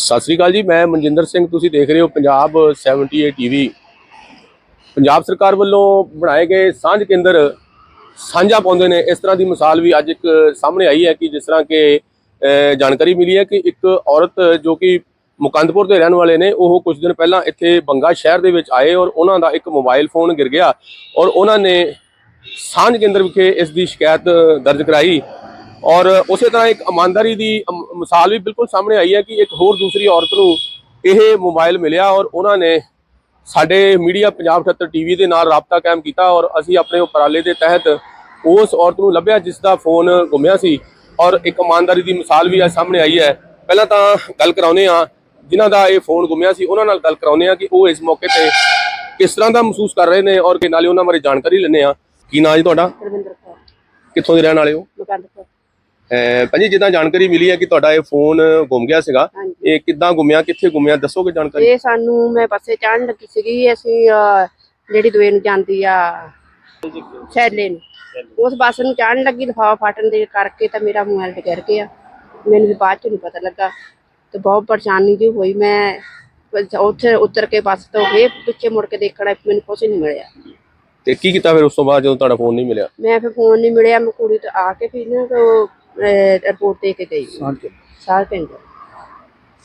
ਸਤਿ ਸ੍ਰੀ ਅਕਾਲ ਜੀ, ਮੈਂ ਮਨਜਿੰਦਰ ਸਿੰਘ, ਤੁਸੀਂ ਦੇਖ ਰਹੇ ਹੋ ਪੰਜਾਬ 78 ਟੀਵੀ। ਪੰਜਾਬ ਸਰਕਾਰ ਵੱਲੋਂ ਬਣਾਏ ਗਏ ਸਾਂਝ ਕੇਂਦਰ ਸਾਂਝਾ ਪਾਉਂਦੇ ਨੇ। ਇਸ ਤਰ੍ਹਾਂ ਦੀ ਮਿਸਾਲ ਵੀ ਅੱਜ ਇੱਕ ਸਾਹਮਣੇ ਆਈ ਹੈ ਕਿ ਜਿਸ ਤਰ੍ਹਾਂ ਕਿ ਜਾਣਕਾਰੀ ਮਿਲੀ ਹੈ ਕਿ ਇੱਕ ਔਰਤ ਜੋ ਕਿ ਮੁਕੰਦਪੁਰ ਦੇ ਰਹਿਣ ਵਾਲੇ ਨੇ, ਉਹ ਕੁਝ ਦਿਨ ਪਹਿਲਾਂ ਇੱਥੇ ਬੰਗਾ ਸ਼ਹਿਰ ਦੇ ਵਿੱਚ ਆਏ ਔਰ ਉਹਨਾਂ ਦਾ ਇੱਕ ਮੋਬਾਈਲ ਫੋਨ ਗਿਰ ਗਿਆ ਔਰ ਉਹਨਾਂ ਨੇ ਸਾਂਝ ਕੇਂਦਰ ਵਿਖੇ ਇਸ ਦੀ ਸ਼ਿਕਾਇਤ ਦਰਜ ਕਰਾਈ। ਔਰ ਉਸੇ ਤਰ੍ਹਾਂ ਇੱਕ ਇਮਾਨਦਾਰੀ ਦੀ ਮਿਸਾਲ ਵੀ ਬਿਲਕੁਲ ਸਾਹਮਣੇ ਆਈ ਹੈ ਕਿ ਇੱਕ ਹੋਰ ਦੂਸਰੀ ਔਰਤ ਨੂੰ ਇਹ ਮੋਬਾਈਲ ਮਿਲਿਆ ਔਰ ਉਹਨਾਂ ਨੇ ਸਾਡੇ ਮੀਡੀਆ ਪੰਜਾਬ 78 ਟੀਵੀ ਦੇ ਨਾਲ ਰਾਬਤਾ ਕਾਇਮ ਕੀਤਾ ਔਰ ਅਸੀਂ ਆਪਣੇ ਉਪਰਾਲੇ ਦੇ ਤਹਿਤ ਉਸ ਔਰਤ ਨੂੰ ਲੱਭਿਆ ਜਿਸ ਦਾ ਫੋਨ ਗੁੰਮਿਆ ਸੀ ਔਰ ਇੱਕ ਇਮਾਨਦਾਰੀ ਦੀ ਮਿਸਾਲ ਵੀ ਅੱਜ ਸਾਹਮਣੇ ਆਈ ਹੈ। ਪਹਿਲਾਂ ਤਾਂ ਗੱਲ ਕਰਾਉਨੇ ਆ ਜਿਨ੍ਹਾਂ ਦਾ ਇਹ ਫੋਨ ਗੁੰਮਿਆ ਸੀ ਉਹਨਾਂ ਨਾਲ ਗੱਲ ਕਰਾਉਨੇ ਆ ਕਿ ਉਹ ਇਸ ਮੌਕੇ ਤੇ ਕਿਸ ਤਰ੍ਹਾਂ ਦਾ ਮਹਿਸੂਸ ਕਰ ਰਹੇ ਨੇ ਔਰ ਕਿ ਨਾਲੇ ਉਹਨਾਂ ਬਾਰੇ ਜਾਣਕਾਰੀ ਲੈਣੇ ਆ ਕੀ ਨਾਂ ਜੀ ਤੁਹਾਡਾ? ਰਵਿੰਦਰ ਕੌਰ। ਕਿੱਥੋਂ ਦੇ ਰਹਿਣ ਵਾਲੇ ਹੋ? ਭਾਜੀ ਜਿੱਦਾਂ ਜਾਣਕਾਰੀ ਮਿਲੀ ਹੈ ਕਿ ਤੁਹਾਡਾ ਇਹ ਫੋਨ ਗੁੰਮ ਗਿਆ ਸੀਗਾ ਇਹ ਕਿੱਦਾਂ ਗੁੰਮਿਆ ਕਿੱਥੇ ਗੁੰਮਿਆ? ਦੱਸੋਗੇ ਜਾਣਕਾਰੀ? ਇਹ ਸਾਨੂੰ ਮੈਂ ਬੱਸੇ ਚੜ੍ਹਨ ਲੱਗੀ ਸੀਗੀ ਅਸੀਂ ਜਿਹੜੀ ਦੂਏ ਨੂੰ ਜਾਂਦੀ ਆ ਸੈਲੇ ਨੂੰ। ਉਸ ਬੱਸ ਨੂੰ ਚੜ੍ਹਨ ਲੱਗੀ ਲਿਫਾਫਾ ਫਾਟਣ ਦੇ ਕਰਕੇ ਤਾਂ ਮੇਰਾ ਮੋਬਾਈਲ ਗਿਰ ਗਿਆ। ਮੈਨੂੰ ਬਾਅਦ ਚ ਨਹੀਂ ਪਤਾ ਲੱਗਾ। ਤੇ ਬਹੁਤ ਪਰੇਸ਼ਾਨੀ ਜੀ ਹੋਈ ਮੈਂ। ਉੱਥੇ ਉਤਰ ਕੇ ਬੱਸ ਤੋਂ ਫੇਰ ਪਿੱਛੇ ਮੁੜ ਕੇ ਦੇਖਣਾ ਮੈਨੂੰ ਕੁਛ ਨਹੀਂ ਮਿਲਿਆ। ਤੇ ਕੀ ਕੀਤਾ ਫਿਰ ਉਸ ਤੋਂ ਬਾਅਦ ਜਦੋਂ ਤੁਹਾਡਾ ਫੋਨ ਨਹੀਂ ਮਿਲਿਆ? ਮੈਂ ਫਿਰ ਫੋਨ ਨਹੀਂ ਮਿਲਿਆ ਮੈਂ ਕੁੜੀ ਤੋਂ ਆ ਕੇ ਫਿਰ ਨਾ ਰਿਪੋਰਟ ਦੇ ਕੇ ਗਈ। ਸਾਰ ਪਿੰਡ।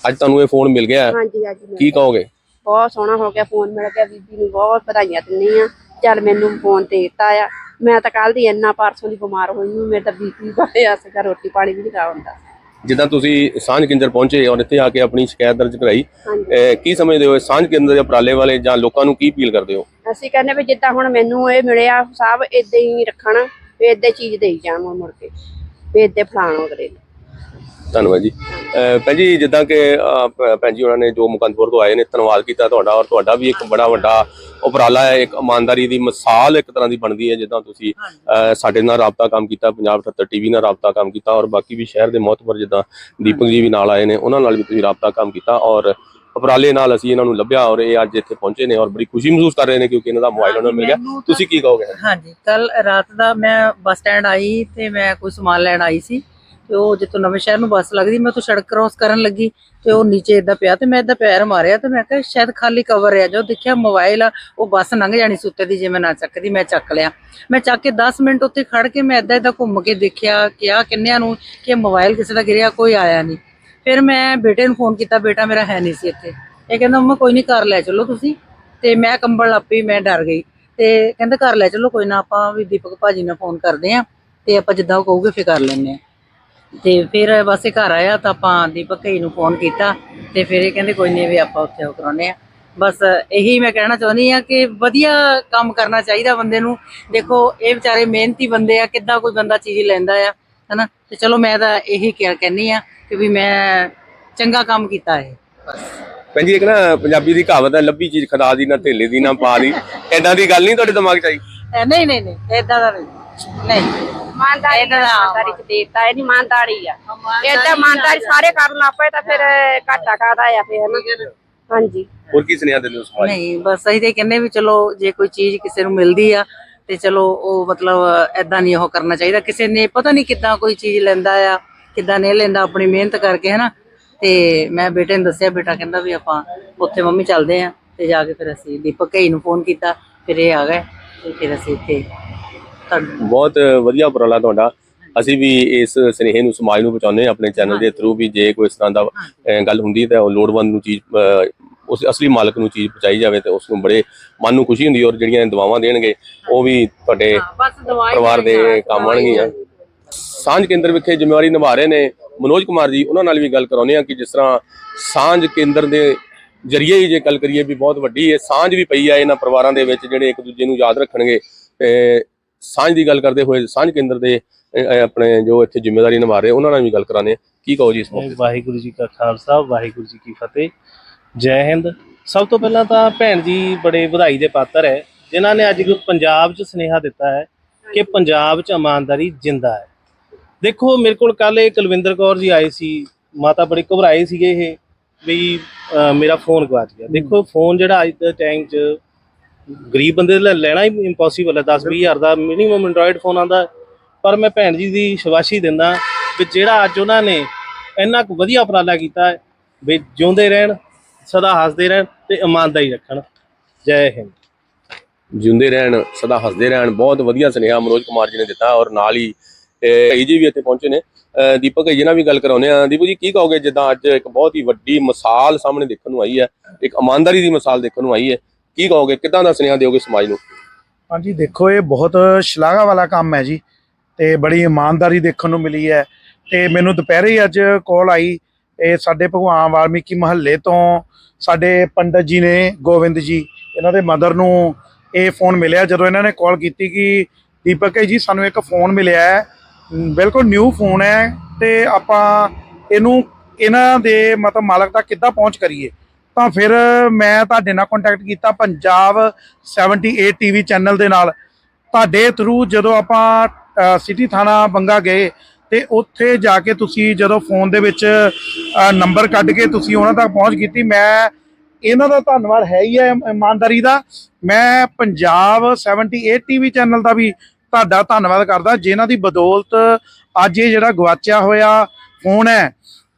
ਅੱਜ ਤੁਹਾਨੂੰ ਇਹ ਫੋਨ ਮਿਲ ਗਿਆ ਹੈ। ਹਾਂਜੀ ਅੱਜ ਕੀ ਕਹੋਗੇ? ਬਹੁਤ ਸੋਹਣਾ ਹੋ ਗਿਆ ਫੋਨ ਮਿਲ ਗਿਆ ਬੀਬੀ ਨੂੰ ਬਹੁਤ ਵਧਾਈਆਂ ਦਿੰਨੀ ਆ ਚੱਲ ਮੈਨੂੰ ਫੋਨ ਤੇ ਦਿੱਤਾ ਆ। ਮੈਂ ਤਾਂ ਕੱਲ ਦੀ ਇੰਨਾ ਪਰਸੋਂ ਦੀ ਬਿਮਾਰ ਹੋਈ ਨੂੰ ਮੇਰੇ ਤਾਂ ਬੀਪੀ ਵਧਿਆ ਸੀਗਾ ਰੋਟੀ ਪਾਣੀ ਵੀ ਨਹੀਂ ਖਾ ਹੁੰਦਾ। ਜਿੱਦਾਂ ਤੁਸੀਂ ਸਾਂਝ ਕੇਂਦਰ ਪਹੁੰਚੇ ਔਰ ਇੱਥੇ ਆ ਕੇ ਆਪਣੀ ਸ਼ਿਕਾਇਤ ਦਰਜ ਕਰਾਈ ਹਾਂਜੀ। ਅਹ ਕੀ ਸਮਝਦੇ ਹੋ ਇਹ ਸਾਂਝ ਕੇਂਦਰ ਦੇ ਉਪਰਾਲੇ ਵਾਲੇ ਜਾਂ ਲੋਕਾਂ ਨੂੰ ਕੀ ਅਪੀਲ ਕਰਦੇ ਹੋ? ਅਸੀਂ ਕਹਿੰਦੇ ਵੀ ਜਿੱਦਾਂ ਹੁਣ ਮੈਨੂੰ ਇਹ ਮਿਲਿਆ ਸਭ ਇਦਾਂ ਹੀ ਰੱਖਣ ਵੀ ਇਦਾਂ ਚੀਜ਼ ਦੇਈ ਜਾਣ ਮੁੜ ਮੁੜ ਕੇ। ਇਦਾਂ ਫਲਾਣ ਨੂੰ ਧੰਨਵਾਦ ਜੀ। ਭੈਣ ਜੀ ਜਿੱਦਾਂ ਕਿ ਭੈਣ ਜੀ ਉਹਨਾਂ ਨੇ ਜੋ ਮੁਕੰਦਪੁਰ ਤੋਂ ਆਏ ਨੇ ਧੰਨਵਾਦ ਕੀਤਾ ਤੁਹਾਡਾ ਔਰ ਤੁਹਾਡਾ ਵੀ ਇੱਕ ਬੜਾ ਵੱਡਾ ਉਪਰਾਲਾ ਹੈ ਇੱਕ ਇਮਾਨਦਾਰੀ ਦੀ ਮਿਸਾਲ ਇੱਕ ਤਰ੍ਹਾਂ ਦੀ ਬਣਦੀ ਹੈ ਜਿੱਦਾਂ ਤੁਸੀਂ ਸਾਡੇ ਨਾਲ ਰਾਬਤਾ ਕੰਮ ਕੀਤਾ ਪੰਜਾਬ 78 ਟੀਵੀ ਨਾਲ ਰਾਬਤਾ ਕੰਮ ਕੀਤਾ ਔਰ ਬਾਕੀ ਵੀ ਸ਼ਹਿਰ ਦੇ ਮਹੱਤਵਪੂਰਨ ਜਿੱਦਾਂ ਦੀਪਕ ਜੀ ਵੀ ਨਾਲ ਆਏ ਨੇ ਉਹਨਾਂ ਨਾਲ ਵੀ ਤੁਸੀਂ ਰਾਬਤਾ ਕੰਮ ਕੀਤਾ ਔਰ ਉਪਰਾਲੇ ਨਾਲ ਅਸੀਂ ਇਹਨਾਂ ਨੂੰ ਲੱਭਿਆ ਔਰ ਇਹ ਅੱਜ ਇੱਥੇ ਪਹੁੰਚੇ ਨੇ ਔਰ ਬੜੀ ਖੁਸ਼ੀ ਮਹਿਸੂਸ ਕਰ ਰਹੇ ਨੇ ਕਿਉਂਕਿ ਇਹਨਾਂ ਦਾ ਮੋਬਾਈਲ ਉਹਨਾਂ ਨੂੰ ਮਿਲ ਗਿਆ। ਤੁਸੀਂ ਕੀ ਕਹੋਗੇ? ਹਾਂਜੀ ਕੱਲ ਰਾਤ ਦਾ ਮੈਂ ਬੱਸ ਸਟੈਂਡ ਆਈ ਤੇ ਮੈਂ ਕੋਈ ਸਮਾਨ ਲੈਣ ਆਈ ਸੀ ਤੇ ਉਹ ਜਿੱਥੋਂ ਨਵੇਂ ਸ਼ਹਿਰ ਨੂੰ ਬੱਸ ਲੱਗਦੀ ਮੈਂ ਤੋਂ ਸੜਕ ਕ੍ਰੋਸ ਕਰਨ ਲੱਗੀ ਤੇ ਉਹ ਨੀਚੇ ਇਦਾਂ ਪਿਆ ਤੇ ਮੈਂ ਇਦਾਂ ਪੈਰ ਮਾਰਿਆ ਤੇ ਮੈਂ ਕਿਹਾ ਸ਼ਾਇਦ ਖਾਲੀ ਕਵਰ ਹੈ ਜੋ ਦੇਖਿਆ ਮੋਬਾਈਲ ਆ ਉਹ ਬੱਸ ਲੰਘ ਜਾਣੀ ਸੀ ਉੱਤੇ ਦੀ ਜੇ ਮੈਂ ਨਾ ਚੱਕਦੀ ਮੈਂ ਚੱਕ ਲਿਆ। ਮੈਂ ਚੱਕ ਕੇ 10 ਮਿੰਟ ਉੱਥੇ ਖੜ ਕੇ ਮੈਂ ਇਦਾਂ ਇਦਾਂ ਘੁੰਮ ਕੇ ਦੇਖਿਆ ਕਿਹਾ ਕਿੰਨਿਆਂ ਨੂੰ ਕਿ ਮੋਬਾਈਲ ਕਿਸੇ ਦਾ ਗਿਰਿਆ ਕੋਈ ਆਇਆ ਨਹੀਂ। ਫਿਰ ਮੈਂ ਬੇਟੇ ਨੂੰ ਫੋਨ ਕੀਤਾ, ਬੇਟਾ ਮੇਰਾ ਹੈ ਨਹੀਂ ਸੀ ਇੱਥੇ। ਇਹ ਕਹਿੰਦਾ, ਮੰਮਾ, ਕੋਈ ਨਹੀਂ, ਘਰ ਲੈ ਚਲੋ ਤੁਸੀਂ। ਤੇ ਮੈਂ ਕੰਬਲ ਲੱਪੀ ਮੈਂ ਡਰ ਗਈ। ਤੇ ਕਹਿੰਦੇ, ਘਰ ਲੈ ਚਲੋ, ਕੋਈ ਨਾ, ਆਪਾਂ ਵੀ ਦੀਪਕ ਭਾਜੀ ਨਾਲ ਫੋਨ ਕਰਦੇ ਆ ਤੇ ਆਪਾਂ ਜਿੱਦਾਂ ਉਹ ਕਹੂਗੇ, ਫਿਰ ਕਰ ਲੈਂਦੇ ਆ। ਤੇ ਫਿਰ ਬਸ ਇਹ ਘਰ ਆਇਆ ਤਾਂ ਆਪਾਂ ਦੀਪਕ ਭਾਈ ਨੂੰ ਫੋਨ ਕੀਤਾ ਤੇ ਫਿਰ ਇਹ ਕਹਿੰਦੇ, ਕੋਈ ਨਹੀਂ, ਵੀ ਆਪਾਂ ਉੱਥੇ ਉਹ ਕਰਾਉਨੇ ਆ। ਬਸ ਇਹੀ ਮੈਂ ਕਹਿਣਾ ਚਾਹੁੰਦੀ ਆ ਕਿ ਵਧੀਆ ਕੰਮ ਕਰਨਾ ਚਾਹੀਦਾ ਬੰਦੇ ਨੂੰ। ਦੇਖੋ, ਇਹ ਵਿਚਾਰੇ ਮਿਹਨਤੀ ਬੰਦੇ ਆ, ਕਿੱਦਾਂ ਕੋਈ ਬੰਦਾ ਚੀਜ਼ ਲੈਂਦਾ ਆ। ਹਨਾ? ਤੇ ਚਲੋ ਮੈਂ ਤਾਂ ਇਹੀ ਕਹਿ ਕਹਿੰਨੀ ਆ ਕਿ ਵੀ ਮੈਂ ਚੰਗਾ ਕੰਮ ਕੀਤਾ ਹੈ ਬਸ ਭੈਣ ਜੀ ਇੱਕ ਨਾ ਪੰਜਾਬੀ ਦੀ ਕਹਾਵਤ ਹੈ ਲੱਭੀ ਚੀਜ਼ ਖਦਾ ਦੀ ਨਾ ਢੇਲੇ ਦੀ ਨਾ ਪਾ ਦੀ ਐਦਾਂ ਦੀ ਗੱਲ ਨਹੀਂ ਤੁਹਾਡੇ ਦਿਮਾਗ 'ਚ ਆਈ? ਇਹ ਨਹੀਂ ਨਹੀਂ ਨਹੀਂ ਏਦਾਂ ਦਾ ਨਹੀਂ। ਨਹੀਂ। ਇਮਾਨਦਾਰੀ ਇਹਦਾ ਤਾਂ- ਇਮਾਨਦਾਰੀ ਚ ਦੇਤਾ ਇਹ ਨਹੀਂ ਇਮਾਨਦਾਰੀ ਆ। ਏਦਾਂ ਇਮਾਨਦਾਰੀ ਸਾਰੇ ਕਰਨ ਆਪੇ ਤਾਂ ਫਿਰ ਘਾਟਾ ਕਾਦਾ ਆ ਫਿਰ ਹਨਾ? ਹਾਂਜੀ। ਹੋਰ ਕੀ ਸੁਨੇਹਾ ਦਿੰਦੇ ਹੋ ਸਮਾਜ ਨੂੰ? ਨਹੀਂ ਬਸ ਅਸੀਂ ਤੇ ਕਹਿੰਦੇ ਵੀ ਚਲੋ ਜੇ ਕੋਈ ਚੀਜ਼ ਕਿਸੇ ਨੂੰ ਮਿਲਦੀ ਆ ਤੇ ਚਲੋ ਉਹ ਮਤਲਬ ਐਦਾਂ ਨਹੀਂ ਉਹ ਕਰਨਾ ਚਾਹੀਦਾ। ਕਿਸੇ ਨੇ ਪਤਾ ਨਹੀਂ ਕਿੱਦਾਂ ਕੋਈ ਚੀਜ਼ ਲੈਂਦਾ ਆ ਕਿੱਦਾਂ ਨਹੀਂ ਲੈਂਦਾ ਆਪਣੀ ਮਿਹਨਤ ਕਰਕੇ ਹਨਾ। ਤੇ ਮੈਂ ਬੇਟੇ ਨੂੰ ਦੱਸਿਆ ਬੇਟਾ ਕਹਿੰਦਾ ਵੀ ਆਪਾਂ ਉੱਥੇ ਮੰਮੀ ਚੱਲਦੇ ਆ ਤੇ ਜਾ ਕੇ ਫਿਰ ਅਸੀਂ ਦੀਪਕ ਘਈ ਨੂੰ ਫੋਨ ਕੀਤਾ ਫਿਰ ਇਹ ਆ ਗਏ ਤੇ ਫਿਰ ਅਸੀਂ ਇੱਥੇ ਤੁਹਾਨੂੰ ਬਹੁਤ ਵਧੀਆ ਉਪਰਾਲਾ ਤੁਹਾਡਾ। ਅਸੀਂ ਵੀ ਇਸ ਸੁਨੇਹੇ ਨੂੰ ਸਮਾਜ ਨੂੰ ਪਹੁੰਚਾਉਂਦੇ ਹਾਂ ਆਪਣੇ ਚੈਨਲ ਦੇ ਥਰੂ ਵੀ ਜੇ ਕੋਈ ਇਸ ਤਰ੍ਹਾਂ ਦਾ ਗੱਲ ਹੁੰਦੀ ਹੈ ਤਾਂ ਉਹ ਲੋੜਵੰਦ ਨੂੰ ਚੀਜ਼ ਉਸ ਅਸਲੀ ਮਾਲਕ ਨੂੰ ਚੀਜ਼ ਪਹੁੰਚਾਈ ਜਾਵੇ ਤੇ ਉਸ ਨੂੰ ਬੜੇ ਮਨ ਨੂੰ ਖੁਸ਼ੀ ਹੁੰਦੀ ਹੈ ਔਰ ਜਿਹੜੀਆਂ ਦੁਆਵਾਂ ਦੇਣਗੇ ਉਹ ਵੀ ਤੁਹਾਡੇ ਪਰਿਵਾਰ ਦੇ ਕੰਮ ਆਉਣਗੀਆਂ। ਸਾਂਝ ਕੇਂਦਰ ਵਿਖੇ ਜ਼ਿੰਮੇਵਾਰੀ ਨਿਭਾ ਰਹੇ ਨੇ ਮਨੋਜ ਕੁਮਾਰ ਜੀ ਉਹਨਾਂ ਨਾਲ ਵੀ ਗੱਲ ਕਰਾਉਂਦੇ ਆ ਕਿ ਜਿਸ ਤਰ੍ਹਾਂ ਸਾਂਝ ਕੇਂਦਰ ਦੇ ਜਰੀਏ ਹੀ ਜੇ ਗੱਲ ਕਰੀਏ ਵੀ ਬਹੁਤ ਵੱਡੀ ਹੈ ਸਾਂਝ ਵੀ ਪਈ ਹੈ ਇਹਨਾਂ ਪਰਿਵਾਰਾਂ ਦੇ ਵਿੱਚ ਜਿਹੜੇ ਇੱਕ ਦੂਜੇ ਨੂੰ ਯਾਦ ਰੱਖਣਗੇ ਤੇ ਸਾਂਝ ਦੀ ਗੱਲ ਕਰਦੇ ਹੋਏ ਸਾਂਝ ਕੇਂਦਰ ਦੇ ਆਪਣੇ ਜੋ ਇੱਥੇ ਜ਼ਿੰਮੇਵਾਰੀ ਨਿਭਾ ਰਹੇ ਉਹਨਾਂ ਨਾਲ ਵੀ ਗੱਲ ਕਰਾਉਂਦੇ ਆ ਕੀ ਕਹੋ ਜੀ ਇਸ ਮੌਕੇ? ਵਾਹਿਗੁਰੂ ਜੀ ਕਾ ਖਾਲਸਾ ਵਾਹਿਗੁਰੂ ਜੀ ਕੀ ਫਤਿਹ। ਜੈ ਹਿੰਦ। ਸਭ ਤੋਂ ਪਹਿਲਾਂ ਤਾਂ ਭੈਣ ਜੀ ਬੜੇ ਵਧਾਈ ਦੇ ਪਾਤਰ ਹੈ। ਜਿਨ੍ਹਾਂ ਨੇ ਅੱਜ ਪੰਜਾਬ 'ਚ ਸੁਨੇਹਾ ਦਿੱਤਾ ਹੈ ਕਿ ਪੰਜਾਬ 'ਚ ਇਮਾਨਦਾਰੀ ਜਿੰਦਾ ਹੈ। ਦੇਖੋ ਮੇਰੇ ਕੋਲ ਕੱਲ ਇਹ ਕੁਲਵਿੰਦਰ ਕੌਰ ਜੀ ਆਏ ਸੀ। ਮਾਤਾ ਬੜੇ ਘਬਰਾਏ ਸੀਗੇ ਇਹ ਵੀ ਮੇਰਾ ਫੋਨ ਗਵਾਚ ਗਿਆ। ਦੇਖੋ ਫੋਨ ਜਿਹੜਾ ਅੱਜ ਦੇ ਟਾਈਮ 'ਚ ਗਰੀਬ ਬੰਦੇ ਲਈ ਲੈਣਾ ਹੀ ਇੰਪੋਸੀਬਲ ਹੈ। 10 20 ਹਜ਼ਾਰ ਦਾ ਮਿਨੀਮਮ ਐਂਡਰੋਇਡ ਫੋਨ ਆਂਦਾ ਪਰ ਮੈਂ ਭੈਣ ਜੀ ਦੀ ਸ਼ਾਬਾਸ਼ੀ ਦਿੰਦਾ ਵੀ ਜਿਹੜਾ ਅੱਜ ਉਹਨਾਂ ਨੇ ਇੰਨਾ ਕੁ ਵਧੀਆ ਉਪਰਾਲਾ ਕੀਤਾ ਵੀ ਜਿਉਂਦੇ ਰਹਿਣ ਸਦਾ ਹੱਸਦੇ ਰਹਿਣ ਤੇ ਇਮਾਨਦਾਰੀ ਰੱਖਣ। ਜੈ ਹਿੰਦ। ਜਿਉਂਦੇ ਰਹਿਣ ਸਦਾ ਹੱਸਦੇ ਰਹਿਣ। ਬਹੁਤ ਵਧੀਆ ਸੁਨੇਹਾ ਮਨੋਜ ਕੁਮਾਰ ਜੀ ਨੇ ਦਿੱਤਾ ਔਰ ਨਾਲ ਹੀ ਭਾਈ ਜੀ ਵੀ ਇੱਥੇ ਪਹੁੰਚੇ ਨੇ। ਦੀਪਕ ਜੀ ਨਾਲ ਵੀ ਗੱਲ ਕਰਾਉਂਦੇ ਆ ਦੀਪਕ ਜੀ ਕੀ ਕਹੋਗੇ ਜਿੱਦਾਂ ਅੱਜ ਇੱਕ ਬਹੁਤ ਹੀ ਵੱਡੀ ਮਿਸਾਲ ਸਾਹਮਣੇ ਦੇਖਣ ਨੂੰ ਆਈ ਹੈ ਇੱਕ ਇਮਾਨਦਾਰੀ ਦੀ ਮਿਸਾਲ ਦੇਖਣ ਨੂੰ ਆਈ ਹੈ। ਕੀ ਕਹੋਗੇ ਕਿੱਦਾਂ ਦਾ ਸੁਨੇਹਾ ਦਿਓਗੇ ਸਮਾਜ ਨੂੰ? ਹਾਂਜੀ ਦੇਖੋ ਇਹ ਬਹੁਤ ਸ਼ਲਾਘਾ ਵਾਲਾ ਕੰਮ ਹੈ ਜੀ। ਤੇ ਬੜੀ ਇਮਾਨਦਾਰੀ ਦੇਖਣ ਨੂੰ ਮਿਲੀ ਹੈ। ਤੇ ਮੈਨੂੰ ਦੁਪਹਿਰੇ ਹੀ ਅੱਜ ਕਾਲ ਆਈ ਇਹ ਸਾਡੇ ਭਗਵਾਨ ਵਾਲਮੀਕੀ ਮਹੱਲੇ ਤੋਂ ਸਾਡੇ ਪੰਡਤ ਜੀ ਨੇ ਗੋਬਿੰਦ ਜੀ, ਇਹਨਾਂ ਦੇ ਮਦਰ ਨੂੰ ਇਹ ਫੋਨ ਮਿਲਿਆ ਜਦੋਂ ਇਹਨਾਂ ਨੇ ਕਾਲ ਕੀਤੀ ਕਿ ਦੀਪਕ ਜੀ, ਸਾਨੂੰ ਇੱਕ ਫੋਨ ਮਿਲਿਆ ਹੈ। ਬਿਲਕੁਲ ਨਿਊ ਫੋਨ ਹੈ ਤੇ ਆਪਾਂ ਇਹਨੂੰ ਇਹਨਾਂ ਦੇ ਮਤਲਬ ਮਾਲਕ ਤੱਕ ਕਿੱਦਾਂ ਪਹੁੰਚ ਕਰੀਏ? ਤਾਂ ਫਿਰ ਮੈਂ ਤੁਹਾਡੇ ਨਾਲ ਕੰਟੈਕਟ ਕੀਤਾ ਪੰਜਾਬ 78 ਟੀਵੀ ਚੈਨਲ ਦੇ ਨਾਲ। ਤੁਹਾਡੇ ਥਰੂ ਜਦੋਂ ਆਪਾਂ ਸਿਟੀ ਥਾਣਾ ਬੰਗਾ ਗਏ ਤੇ ਉੱਥੇ ਜਾ ਕੇ ਤੁਸੀਂ ਜਦੋਂ ਫੋਨ ਦੇ ਵਿੱਚ ਨੰਬਰ ਕੱਢ ਕੇ ਤੁਸੀਂ ਉਹਨਾਂ ਤੱਕ ਪਹੁੰਚ ਕੀਤੀ, ਮੈਂ ਇਹਨਾਂ ਦਾ ਧੰਨਵਾਦ ਹੈ ਹੀ ਹੈ ਇਮਾਨਦਾਰੀ ਦਾ। ਮੈਂ ਪੰਜਾਬ 78 ਟੀਵੀ ਚੈਨਲ ਦਾ ਵੀ ਤੁਹਾਡਾ ਧੰਨਵਾਦ ਕਰਦਾ, ਜਿਨ੍ਹਾਂ ਦੀ ਬਦੌਲਤ ਅੱਜ ਇਹ ਜਿਹੜਾ ਗਵਾਚਿਆ ਹੋਇਆ ਫੋਨ ਹੈ,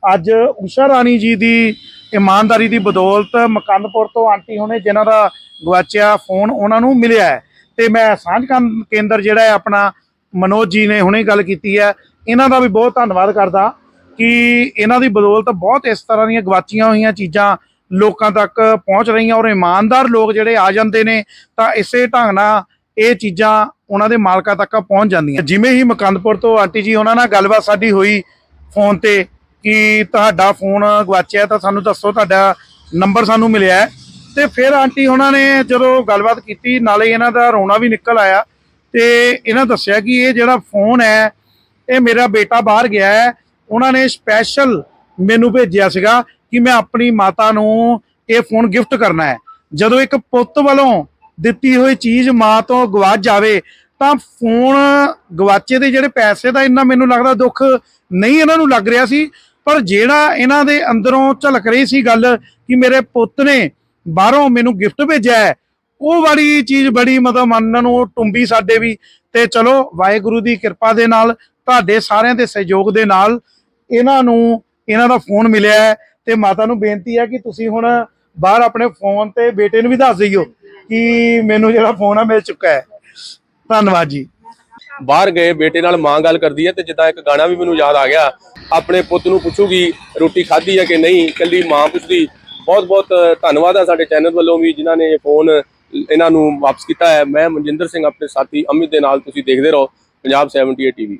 ਅੱਜ ਉਸ਼ਾ ਰਾਣੀ ਜੀ ਦੀ ਇਮਾਨਦਾਰੀ ਦੀ ਬਦੌਲਤ ਮਕੰਦਪੁਰ ਤੋਂ ਆਂਟੀ ਹੋਣੇ ਜਿਨ੍ਹਾਂ ਦਾ ਗਵਾਚਿਆ ਫੋਨ ਉਹਨਾਂ ਨੂੰ ਮਿਲਿਆ ਹੈ। ਤੇ ਮੈਂ ਸਾਂਝ ਕੇਂਦਰ ਜਿਹੜਾ ਹੈ, ਆਪਣਾ ਮਨੋਜ ਜੀ ਨੇ ਹੁਣੇ ਗੱਲ ਕੀਤੀ ਹੈ ਇਹਨਾਂ ਦਾ ਵੀ ਬਹੁਤ ਧੰਨਵਾਦ ਕਰਦਾ ਕਿ ਇਹਨਾਂ ਦੀ ਬਦੌਲਤ ਬਹੁਤ ਇਸ ਤਰ੍ਹਾਂ ਦੀਆਂ ਗਵਾਚੀਆਂ ਹੋਈਆਂ ਚੀਜ਼ਾਂ ਲੋਕਾਂ ਤੱਕ ਪਹੁੰਚ ਰਹੀਆਂ ਔਰ ਇਮਾਨਦਾਰ ਲੋਕ ਜਿਹੜੇ ਆ ਜਾਂਦੇ ਨੇ, ਤਾਂ ਇਸੇ ਢੰਗ ਨਾਲ ਇਹ ਚੀਜ਼ਾਂ ਉਹਨਾਂ ਦੇ ਮਾਲਕਾਂ ਤੱਕ ਪਹੁੰਚ ਜਾਂਦੀਆਂ। ਜਿਵੇਂ ਹੀ ਮਕੰਦਪੁਰ ਤੋਂ ਆਂਟੀ ਜੀ ਉਹਨਾਂ ਨਾਲ ਗੱਲਬਾਤ ਸਾਡੀ ਹੋਈ ਫੋਨ ਤੇ ਕਿ ਤੁਹਾਡਾ ਫੋਨ ਗਵਾਚਿਆ ਤਾਂ ਸਾਨੂੰ ਦੱਸੋ ਤੁਹਾਡਾ ਨੰਬਰ ਸਾਨੂੰ ਮਿਲਿਆ ਹੈ। ਤੇ ਫਿਰ ਆਂਟੀ ਉਹਨਾਂ ਨੇ ਜਦੋਂ ਗੱਲਬਾਤ ਕੀਤੀ, ਨਾਲੇ ਇਹਨਾਂ ਦਾ ਰੋਣਾ ਵੀ ਨਿਕਲ ਆਇਆ ਤੇ ਇਹਨਾਂ ਦੱਸਿਆ ਕਿ ਇਹ ਜਿਹੜਾ ਫੋਨ ਹੈ ਇਹ ਮੇਰਾ ਬੇਟਾ ਬਾਹਰ ਗਿਆ ਹੈ। ਉਹਨਾਂ ਨੇ ਸਪੈਸ਼ਲ ਮੈਨੂੰ ਭੇਜਿਆ ਸੀਗਾ ਕਿ ਮੈਂ ਆਪਣੀ ਮਾਤਾ ਨੂੰ ਇਹ ਫੋਨ ਗਿਫਟ ਕਰਨਾ ਹੈ। ਜਦੋਂ ਇੱਕ ਪੁੱਤ ਵੱਲੋਂ ਦਿੱਤੀ ਹੋਈ ਚੀਜ਼ ਮਾਂ ਤੋਂ ਗਵਾਚ ਜਾਵੇ, ਤਾਂ ਫੋਨ ਗਵਾਚੇ ਦੇ ਜਿਹੜੇ ਪੈਸੇ ਦਾ ਇੰਨਾ ਮੈਨੂੰ ਲੱਗਦਾ ਦੁੱਖ ਨਹੀਂ ਇਹਨਾਂ ਨੂੰ ਲੱਗ ਰਿਹਾ ਸੀ। ਪਰ ਜਿਹੜਾ ਇਹਨਾਂ ਦੇ ਅੰਦਰੋਂ ਝਲਕ ਰਹੀ ਸੀ ਗੱਲ ਕਿ ਮੇਰੇ ਪੁੱਤ ਨੇ ਬਾਹਰੋਂ ਮੈਨੂੰ ਗਿਫਟ ਭੇਜਿਆ ਹੈ, ਉਹ ਵਾਲੀ ਚੀਜ਼ ਬੜੀ ਮਤਲਬ ਮਨ ਨੂੰ ਟੁੰਬੀ ਸਾਡੇ ਵੀ। ਤੇ ਚਲੋ ਵਾਹਿਗੁਰੂ ਦੀ ਕਿਰਪਾ ਦੇ ਨਾਲ ਤੁਹਾਡੇ ਸਾਰਿਆਂ ਦੇ ਸਹਿਯੋਗ ਦੇ ਨਾਲ ਇਹਨਾਂ ਨੂੰ, ਇਹਨਾਂ ਦਾ ਫੋਨ ਮਿਲਿਆ ਹੈ ਤੇ ਮਾਤਾ ਨੂੰ ਬੇਨਤੀ ਹੈ ਕਿ ਤੁਸੀਂ ਹੁਣ ਬਾਹਰ ਆਪਣੇ ਫੋਨ ਤੇ ਬੇਟੇ ਨੂੰ ਵੀ ਦੱਸ ਦਿਓ ਕਿ ਮੈਨੂੰ ਜਿਹੜਾ ਫੋਨ ਆ ਮਿਲ ਚੁੱਕਾ ਹੈ। ਧੰਨਵਾਦ ਜੀ। ਬਾਹਰ ਗਏ, ਬੇਟੇ ਨਾਲ ਮਾਂ ਗੱਲ ਕਰਦੀ ਹੈ ਤੇ ਜਿੱਦਾਂ ਇੱਕ ਗਾਣਾ ਵੀ ਮੈਨੂੰ ਯਾਦ ਆ ਗਿਆ, ਆਪਣੇ ਪੁੱਤ ਨੂੰ ਪੁੱਛੂਗੀ ਰੋਟੀ ਖਾਧੀ ਹੈ ਕਿ ਨਹੀਂ ਕੱਲੀ ਮਾਂ ਪੁੱਛਦੀ। ਬਹੁਤ ਬਹੁਤ ਧੰਨਵਾਦ ਹੈ ਸਾਡੇ ਚੈਨਲ ਵੱਲੋਂ ਵੀ ਜਿਨ੍ਹਾਂ ਨੇ ਇਹ ਫੋਨ ਇਹਨਾਂ ਨੂੰ ਵਾਪਸ ਕੀਤਾ ਹੈ। ਮੈਂ ਮਨਜਿੰਦਰ ਸਿੰਘ, ਆਪਣੇ ਸਾਥੀ ਅਮਿਤ ਦੇ ਨਾਲ ਤੁਸੀਂ ਦੇਖਦੇ ਰਹੋ, ਪੰਜਾਬ 78 ਟੀਵੀ।